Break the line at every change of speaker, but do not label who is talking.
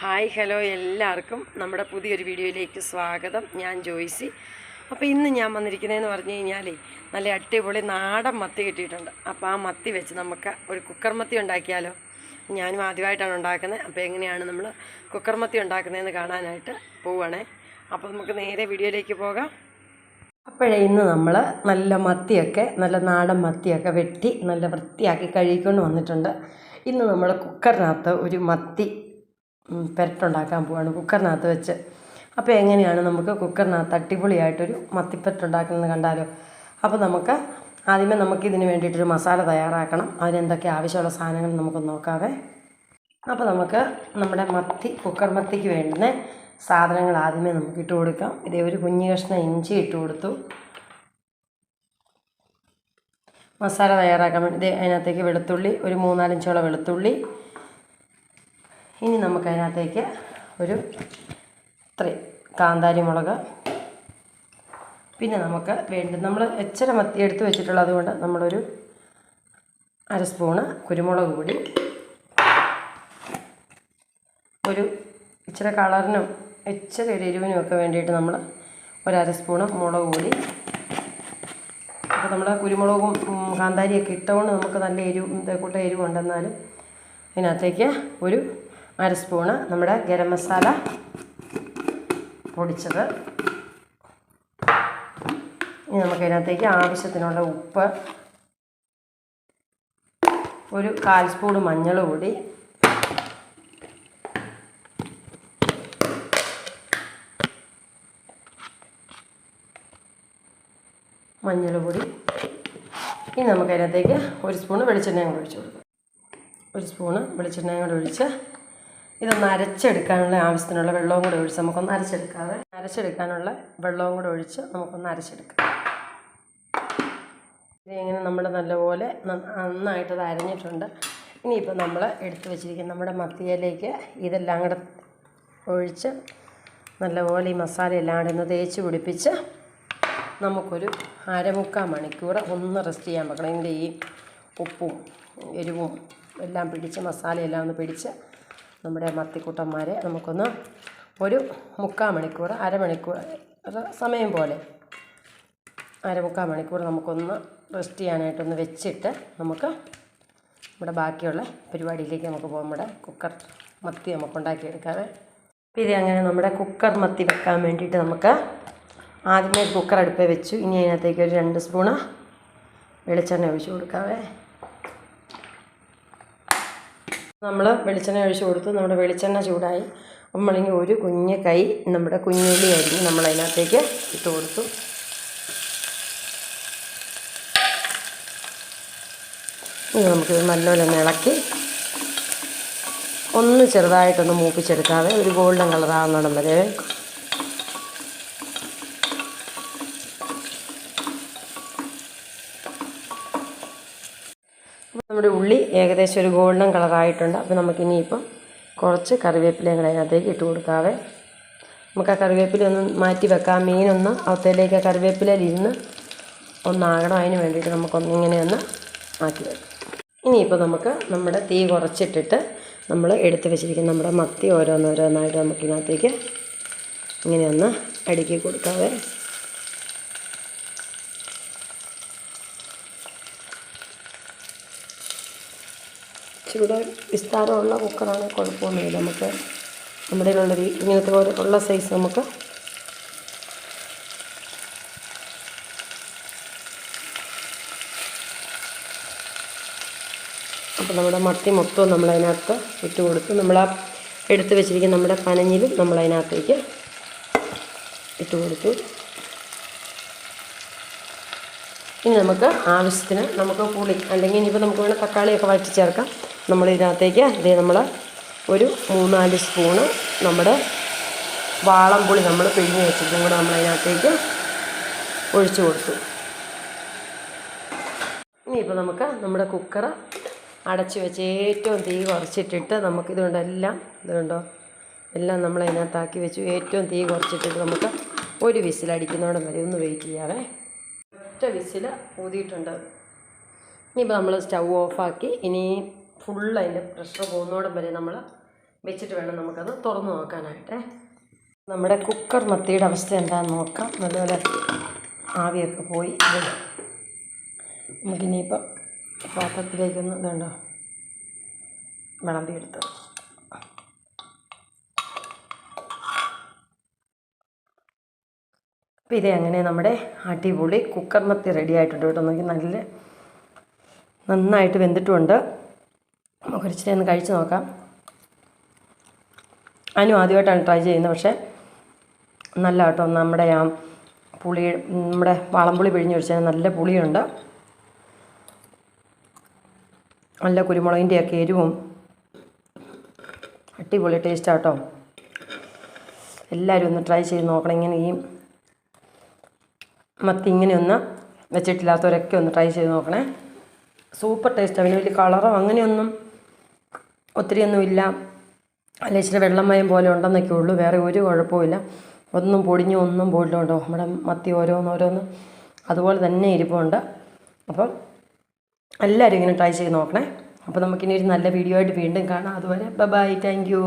Hi hello എല്ലാവർക്കും നമ്മുടെ പുതിയൊരു വീഡിയോയിലേക്ക് സ്വാഗതം. ഞാൻ ജോയ്സി. അപ്പോൾ ഇന്ന് ഞാൻ വന്നിരിക്കുന്നതെന്ന് പറഞ്ഞു കഴിഞ്ഞാൽ നല്ല അടിപൊളി നാടൻ മത്തി കിട്ടിയിട്ടുണ്ട്. അപ്പോൾ ആ മത്തി വെച്ച് നമുക്ക് ഒരു കുക്കർ മത്തി ഉണ്ടാക്കിയാലോ? ഞാനും ആദ്യമായിട്ടാണ് ഉണ്ടാക്കുന്നത്. അപ്പോൾ എങ്ങനെയാണ് നമ്മൾ കുക്കർ മത്തി ഉണ്ടാക്കുന്നതെന്ന് കാണാനായിട്ട് പോവുകയാണേ. അപ്പോൾ നമുക്ക് നേരെ വീഡിയോയിലേക്ക് പോകാം. അപ്പോഴേ ഇന്ന് നമ്മൾ നല്ല മത്തിയൊക്കെ നല്ല നാടൻ മത്തിയൊക്കെ വെട്ടി നല്ല വൃത്തിയാക്കി കഴുകിക്കൊണ്ട് വന്നിട്ടുണ്ട്. ഇന്ന് നമ്മൾ കുക്കറിനകത്ത് ഒരു മത്തി പെരട്ടുണ്ടാക്കാൻ പോവാണ് കുക്കറിനകത്ത് വെച്ച്. അപ്പോൾ എങ്ങനെയാണ് നമുക്ക് കുക്കറിനകത്ത് അടിപൊളിയായിട്ടൊരു മത്തിപ്പെരട്ടുണ്ടാക്കുന്നത് കണ്ടാലോ? അപ്പോൾ നമുക്ക് ആദ്യമേ നമുക്ക് ഇതിന് വേണ്ടിയിട്ടൊരു മസാല തയ്യാറാക്കണം. അതിനെന്തൊക്കെ ആവശ്യമുള്ള സാധനങ്ങൾ നമുക്ക് നോക്കാവേ. അപ്പോൾ നമുക്ക് നമ്മുടെ മത്തി കുക്കർ മത്തിക്ക് വേണ്ടുന്ന സാധനങ്ങൾ ആദ്യമേ നമുക്ക് ഇട്ട് കൊടുക്കാം. ഇതേ ഒരു കുഞ്ഞു കഷ്ണം ഇഞ്ചി ഇട്ട് കൊടുത്തു. മസാല തയ്യാറാക്കാൻ വേണ്ടി അതിനകത്തേക്ക് വെളുത്തുള്ളി ഒരു മൂന്നാലഞ്ചോളം വെളുത്തുള്ളി ഇനി നമുക്കതിനകത്തേക്ക് ഒരു ഇത്രയും കാന്താരി മുളക് പിന്നെ നമുക്ക് വേണ്ട നമ്മൾ എച്ചര മത്തി എടുത്ത് വെച്ചിട്ടുള്ളത് കൊണ്ട് നമ്മളൊരു അര സ്പൂണ് കുരുമുളക് കൂടി ഒരു ഇച്ചിരി കളറിനും ഇച്ചിരി ഒരു എരിവിനും ഒക്കെ വേണ്ടിയിട്ട് നമ്മൾ ഒരര സ്പൂണ് മുളക് പൊടി. അപ്പോൾ നമ്മൾ കുരുമുളകും കാന്താരിയൊക്കെ ഇട്ടുകൊണ്ട് നമുക്ക് നല്ല എരിവ് ഇതേക്കൂട്ട എരിവുണ്ടെന്നാലും ഇതിനകത്തേക്ക് ഒരു അര സ്പൂണ് നമ്മുടെ ഗരം മസാല പൊടിച്ചത്. ഇനി നമുക്കതിനകത്തേക്ക് ആവശ്യത്തിനുള്ള ഉപ്പ് ഒരു കാൽ സ്പൂൺ മഞ്ഞൾ പൊടി മഞ്ഞൾ പൊടി. ഇനി നമുക്കതിനകത്തേക്ക് ഒരു സ്പൂണ് വെളിച്ചെണ്ണയും കൂടെ ഒഴിച്ച് കൊടുക്കാം. ഒരു സ്പൂണ് വെളിച്ചെണ്ണയും കൂടെ ഒഴിച്ച് ഇതൊന്ന് അരച്ചെടുക്കാനുള്ള ആവശ്യത്തിനുള്ള വെള്ളവും കൂടെ ഒഴിച്ച് നമുക്കൊന്ന് അരച്ചെടുക്കാതെ അരച്ചെടുക്കാനുള്ള വെള്ളവും കൂടെ ഒഴിച്ച് നമുക്കൊന്ന് അരച്ചെടുക്കാം. ഇതിങ്ങനെ നമ്മൾ നല്ലപോലെ നന്നായിട്ടത് അരഞ്ഞിട്ടുണ്ട്. ഇനിയിപ്പോൾ നമ്മൾ എടുത്തു വെച്ചിരിക്കുന്ന നമ്മുടെ മത്തിയിലേക്ക് ഇതെല്ലാം കൂടെ ഒഴിച്ച് നല്ലപോലെ ഈ മസാല എല്ലാം കൂടെ ഒന്ന് തേച്ച് പിടിപ്പിച്ച് നമുക്കൊരു അരമുക്കാൽ മണിക്കൂർ ഒന്ന് റെസ്റ്റ് ചെയ്യാൻ വെക്കണം. ഇതിന്റെ ഈ ഉപ്പും എരിവും എല്ലാം പിടിച്ച് മസാലയെല്ലാം ഒന്ന് പിടിച്ച് നമ്മുടെ മത്തിക്കൂട്ടന്മാരെ നമുക്കൊന്ന് ഒരു മുക്കാൽ മണിക്കൂർ അരമണിക്കൂർ സമയം പോലെ. അരമുക്കാൽ മണിക്കൂർ നമുക്കൊന്ന് റെസ്റ്റ് ചെയ്യാനായിട്ടൊന്ന് വെച്ചിട്ട് നമുക്ക് നമ്മുടെ ബാക്കിയുള്ള പരിപാടിയിലേക്ക് നമുക്ക് പോകാം. നമ്മുടെ കുക്കർ മത്തി നമുക്ക് ഉണ്ടാക്കിയെടുക്കാമേ അപ്പോൾ ഇത് അങ്ങനെ നമ്മുടെ കുക്കർ മത്തി വെക്കാൻ വേണ്ടിയിട്ട് നമുക്ക് ആദ്യമേ കുക്കർ അടുപ്പേ വെച്ചു. ഇനി അതിനകത്തേക്ക് ഒരു രണ്ട് സ്പൂണ് വെളിച്ചെണ്ണ ഒഴിച്ചു കൊടുക്കാവേ. നമ്മൾ വെളിച്ചെണ്ണ ഒഴിച്ച് കൊടുത്ത്. നമ്മുടെ വെളിച്ചെണ്ണ ചൂടായി. നമ്മളിങ്ങനെ ഒരു കുഞ്ഞ് കൈ നമ്മുടെ കുഞ്ഞുള്ളി നമ്മൾ അതിനകത്തേക്ക് ഇട്ട് കൊടുത്തു. ഇനി നമുക്ക് നല്ലപോലെ ഒന്ന് ഇളക്കി ഒന്ന് ചെറുതായിട്ടൊന്ന് മൂപ്പിച്ചെടുക്കാതെ ഒരു ഗോൾഡൻ കളറാകുന്നിടം വരെ. നമ്മുടെ ഉള്ളി ഏകദേശം ഒരു ഗോൾഡൻ കളറായിട്ടുണ്ട് അപ്പോൾ നമുക്കിനിയിപ്പം കുറച്ച് കറിവേപ്പിലയും കൂടെ അതിനകത്തേക്ക് ഇട്ട് കൊടുക്കാവേ. നമുക്ക് ആ കറിവേപ്പില ഒന്ന് മാറ്റി വെക്കാം. മീനൊന്ന് അവത്തേലേക്ക് ആ കറിവേപ്പിലയിലിരുന്ന് ഒന്നാകണം. അതിന് വേണ്ടിയിട്ട് നമുക്കൊന്നിങ്ങനെ ഒന്ന് ആക്കി വെക്കാം. ഇനിയിപ്പോൾ നമുക്ക് നമ്മുടെ തീ കുറച്ചിട്ടിട്ട് നമ്മൾ എടുത്ത് വെച്ചിരിക്കുന്ന നമ്മുടെ മത്തി ഓരോന്നോരോന്നായിട്ട് നമുക്കിതിനകത്തേക്ക് ഇങ്ങനെ ഒന്ന് അടുക്കി കൊടുക്കാവേ. ഇച്ചിരൂടെ വിസ്താരമുള്ള കുക്കറാണെങ്കിൽ കുഴപ്പമൊന്നുമില്ല. നമുക്ക് നമ്മുടെ ഉള്ളൊരു ഇങ്ങനത്തെ പോലെ ഉള്ള സൈസ് നമുക്ക് അപ്പോൾ നമ്മുടെ മത്തി മൊത്തവും നമ്മളതിനകത്ത് ഇട്ട് കൊടുത്ത് നമ്മൾ ആ എടുത്ത് വെച്ചിരിക്കുന്ന നമ്മുടെ പനഞ്ഞിലും നമ്മളതിനകത്തേക്ക് ഇട്ട് കൊടുത്തു ഇനി നമുക്ക് ആവശ്യത്തിന് നമുക്ക് പുളി അല്ലെങ്കിൽ ഇനിയിപ്പോൾ നമുക്ക് വേണം തക്കാളിയൊക്കെ വഴറ്റി ചേർക്കാം. നമ്മൾ ഇതിനകത്തേക്ക് ഇതേ നമ്മൾ ഒരു മൂന്നാൽ സ്പൂണ് നമ്മുടെ വാളംപുളി നമ്മൾ പിഴിഞ്ഞ് വെച്ചിട്ടും കൂടെ നമ്മൾ അതിനകത്തേക്ക് ഒഴിച്ചു കൊടുത്തു. ഇനിയിപ്പോൾ നമുക്ക് നമ്മുടെ കുക്കർ അടച്ച് വെച്ച് ഏറ്റവും തീ കുറച്ചിട്ടിട്ട് നമുക്ക് ഇതുകൊണ്ട് എല്ലാം ഇതുകൊണ്ടോ എല്ലാം നമ്മൾ അതിനകത്താക്കി വെച്ചു. ഏറ്റവും തീ കുറച്ചിട്ടിട്ട് നമുക്ക് ഒരു വിസിലടിക്കുന്നോടം വരെ ഒന്ന് വെയിറ്റ് ചെയ്യാവേ. ഒറ്റ വിസിൽ ഊതിയിട്ടുണ്ട്. ഇനിയിപ്പോൾ നമ്മൾ സ്റ്റൗ ഓഫാക്കി ഇനി ഫുൾ അതിന്റെ പ്രഷർ പോകുന്നോടം വരെ നമ്മൾ വെച്ചിട്ട് വേണം നമുക്കത് തുറന്നു നോക്കാനായിട്ട്. നമ്മുടെ കുക്കർ മത്തിയുടെ അവസ്ഥ എന്താണെന്ന് നോക്കാം. നല്ലപോലെ ആവിയൊക്കെ പോയി. നമുക്കിനിയിപ്പം പാത്രത്തിലേക്കൊന്ന് വേണ്ട എടുത്ത്. അപ്പോൾ ഇതേ അങ്ങനെ നമ്മുടെ അടിപൊളി കുക്കർ മത്തി റെഡി ആയിട്ടുണ്ട് കേട്ടോ. നോക്കി നല്ല നന്നായിട്ട് വെന്തിട്ടുമുണ്ട് നമുക്ക് ഇച്ചിരി ഒന്ന് കഴിച്ച് നോക്കാം. അനു ആദ്യമായിട്ടാണ് ട്രൈ ചെയ്യുന്നത്. പക്ഷേ നല്ല കേട്ടോ നമ്മുടെ ആ പുളി നമ്മുടെ വളംപുളി പിഴിഞ്ഞ് ഒഴിച്ചാൽ നല്ല പുളിയുണ്ട്. നല്ല കുരുമുളകിന്റെ ഒക്കെ എരിവും. അടിപൊളി ടേസ്റ്റാട്ടോ എല്ലാവരും ഒന്ന് ട്രൈ ചെയ്ത് നോക്കണം. ഇങ്ങനെ ഈ മത്തി ഇങ്ങനെ ഒന്ന് വെച്ചിട്ടില്ലാത്തവരൊക്കെ ഒന്ന് ട്രൈ ചെയ്ത് നോക്കണേ. സൂപ്പർ ടേസ്റ്റ് അവന് വലിയ കളറോ അങ്ങനെയൊന്നും ഒത്തിരിയൊന്നും ഇല്ല അല്ല ഇച്ചിരി വെള്ളമയം പോലെ ഉണ്ടെന്നൊക്കെ ഉള്ളൂ. വേറെ ഒരു കുഴപ്പമില്ല ഒന്നും പൊടിഞ്ഞു ഒന്നും കേട്ടോ. നമ്മുടെ മത്തി ഓരോന്ന് ഓരോന്ന് അതുപോലെ തന്നെ ഇരിപ്പുണ്ട്. അപ്പം എല്ലാവരും ഇങ്ങനെ ട്രൈ ചെയ്ത് നോക്കണേ. അപ്പോൾ നമുക്കിനി ഒരു നല്ല വീഡിയോ ആയിട്ട് വീണ്ടും കാണാം. അതുവരെ ബൈ താങ്ക് യു